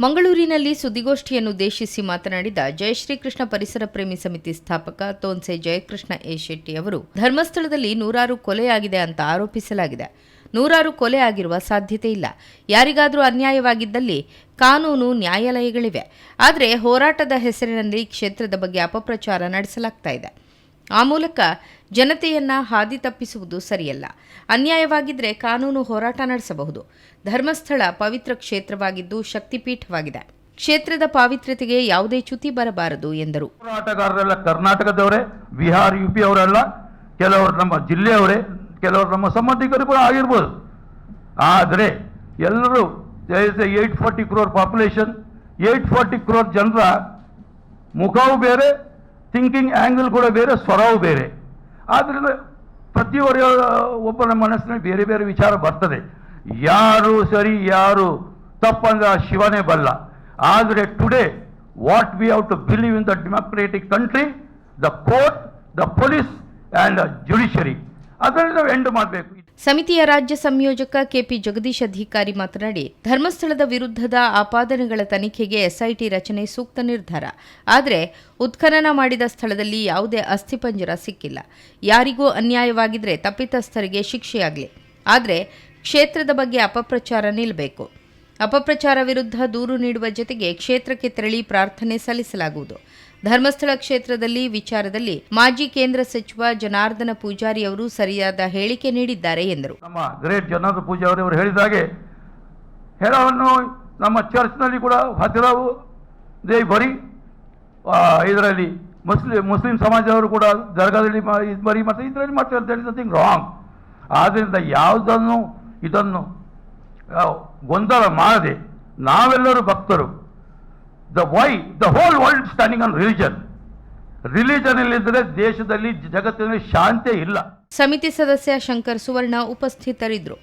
ಮಂಗಳೂರಿನಲ್ಲಿ ಸುದ್ದಿಗೋಷ್ಠಿಯನ್ನುದ್ದೇಶಿಸಿ ಮಾತನಾಡಿದ ಜಯಶ್ರೀಕೃಷ್ಣ ಪರಿಸರ ಪ್ರೇಮಿ ಸಮಿತಿ ಸ್ಥಾಪಕ ತೋನ್ಸೆ ಜಯಕೃಷ್ಣ ಎ ಶೆಟ್ಟಿ ಅವರು, ಧರ್ಮಸ್ಥಳದಲ್ಲಿ ನೂರಾರು ಕೊಲೆಯಾಗಿದೆ ಅಂತ ಆರೋಪಿಸಲಾಗಿದೆ. ನೂರಾರು ಕೊಲೆ ಆಗಿರುವ ಸಾಧ್ಯತೆ ಇಲ್ಲ. ಯಾರಿಗಾದರೂ ಅನ್ಯಾಯವಾಗಿದ್ದಲ್ಲಿ ಕಾನೂನು ನ್ಯಾಯಾಲಯಗಳಿವೆ. ಆದರೆ ಹೋರಾಟದ ಹೆಸರಿನಲ್ಲಿ ಕ್ಷೇತ್ರದ ಬಗ್ಗೆ ಅಪಪ್ರಚಾರ ನಡೆಸಲಾಗ್ತಾ ಇದೆ. ಆ ಮೂಲಕ ಜನತೆಯನ್ನ ಹಾದಿ ತಪ್ಪಿಸುವುದು ಸರಿಯಲ್ಲ. ಅನ್ಯಾಯವಾಗಿದ್ದರೆ ಕಾನೂನು ಹೋರಾಟ ನಡೆಸಬಹುದು. ಧರ್ಮಸ್ಥಳ ಪವಿತ್ರ ಕ್ಷೇತ್ರವಾಗಿದ್ದು ಶಕ್ತಿಪೀಠವಾಗಿದೆ. ಕ್ಷೇತ್ರದ ಪಾವಿತ್ರ್ಯತೆಗೆ ಯಾವುದೇ ಚ್ಯುತಿ ಬರಬಾರದು, ಎಂದರು. ಹೋರಾಟಗಾರರೆಲ್ಲ ಕರ್ನಾಟಕದವರೇ, ಬಿಹಾರ್, ಯು ಪಿ ಅವರೆಲ್ಲ, ಕೆಲವರು ನಮ್ಮ ಜಿಲ್ಲೆಯವರೇ, ಕೆಲವರು ನಮ್ಮ ಸಂಬಂಧಿಕರು ಕೂಡ ಆಗಿರ್ಬೋದು. ಆದರೆ ಎಲ್ಲರೂ eight forty crore population eight forty crore ಜನರ ಮುಖವೂ ಬೇರೆ ಥಿಂಕಿಂಗ್ ಆ್ಯಂಗಲ್ ಕೂಡ ಬೇರೆ, ಸ್ವರವೂ ಬೇರೆ. ಆದ್ದರಿಂದ ಪ್ರತಿಯೊಬ್ಬರ ಒಬ್ಬರ ಮನಸ್ಸಿನಲ್ಲಿ ಬೇರೆ ಬೇರೆ ವಿಚಾರ ಬರ್ತದೆ. ಯಾರು ಸರಿ, ಯಾರು ತಪ್ಪಂದ್ರೆ ಶಿವನೇ ಬಲ್ಲ. ಆದರೆ today what we have to believe in the democratic country the court the police and judiciary ಅದರಿಂದ ನಾವು ಎಂಡ್ ಮಾಡಬೇಕು. ಸಮಿತಿಯ ರಾಜ್ಯ ಸಂಯೋಜಕ ಕೆಪಿ ಜಗದೀಶ್ ಅಧಿಕಾರಿ ಮಾತನಾಡಿ, ಧರ್ಮಸ್ಥಳದ ವಿರುದ್ಧದ ಆಪಾದನೆಗಳ ತನಿಖೆಗೆ ಎಸ್ಐಟಿ ರಚನೆ ಸೂಕ್ತ ನಿರ್ಧಾರ. ಆದರೆ, ಉತ್ಖನನ ಮಾಡಿದ ಸ್ಥಳದಲ್ಲಿ ಯಾವುದೇ ಅಸ್ಥಿಪಂಜರ ಸಿಕ್ಕಿಲ್ಲ. ಯಾರಿಗೂ ಅನ್ಯಾಯವಾಗಿದ್ರೆ ತಪ್ಪಿತಸ್ಥರಿಗೆ ಶಿಕ್ಷೆಯಾಗಲಿ. ಆದರೆ, ಕ್ಷೇತ್ರದ ಬಗ್ಗೆ ಅಪಪ್ರಚಾರ ನಿಲ್ಲಬೇಕು ಅಪಪ್ರಚಾರ ವಿರುದ್ಧ ದೂರು ನೀಡುವ ಜೊತೆಗೆ ಕ್ಷೇತ್ರಕ್ಕೆ ತೆರಳಿ ಪ್ರಾರ್ಥನೆ ಸಲ್ಲಿಸಲಾಗುವುದು. ಧರ್ಮಸ್ಥಳ ಕ್ಷೇತ್ರದಲ್ಲಿ ವಿಚಾರದಲ್ಲಿ ಮಾಜಿ ಕೇಂದ್ರ ಸಚಿವ ಜನಾರ್ದನ ಪೂಜಾರಿ ಅವರು ಸರಿಯಾದ ಹೇಳಿಕೆ ನೀಡಿದ್ದಾರೆ ಎಂದರು. ನಮ್ಮ ಗ್ರೇಟ್ ಜನರ್ ಪೂಜಾರಿ ಅವರು ಹೇಳಿದ ಹಾಗೆ ಹೇಳವನ್ನು ನಮ್ಮ ಚರ್ಚ್ನಲ್ಲಿ ಕೂಡ ಹತ್ತಿರವು ದೇ ಬರಿ ಇದರಲ್ಲಿ ಮುಸ್ಲಿಂ ಮುಸ್ಲಿಂ ಸಮಾಜದವರು ಕೂಡ ದರ್ಗಾದಲ್ಲಿ ಬರಿ ಮತ್ತು ಇದರಲ್ಲಿ ಮಾಡ್ತಾರೆ ದೇರ್ ಇಸ್ ನಥಿಂಗ್ ರಾಂಗ್ ಆದ್ದರಿಂದ ಯಾವುದನ್ನು ಇದನ್ನು ಗೊಂದಲ ಮಾಡದೆ ನಾವೆಲ್ಲರೂ ಭಕ್ತರು the way the whole world standing on religion religion ಇಲ್ಲಿದ್ರೆ ದೇಶದಲ್ಲಿ, ಜಗತ್ತಿನಲ್ಲಿ ಶಾಂತಿ ಇಲ್ಲ. ಸಮಿತಿ ಸದಸ್ಯ ಶಂಕರ್ ಸುವರ್ಣ ಉಪಸ್ಥಿತರಿದ್ದರು.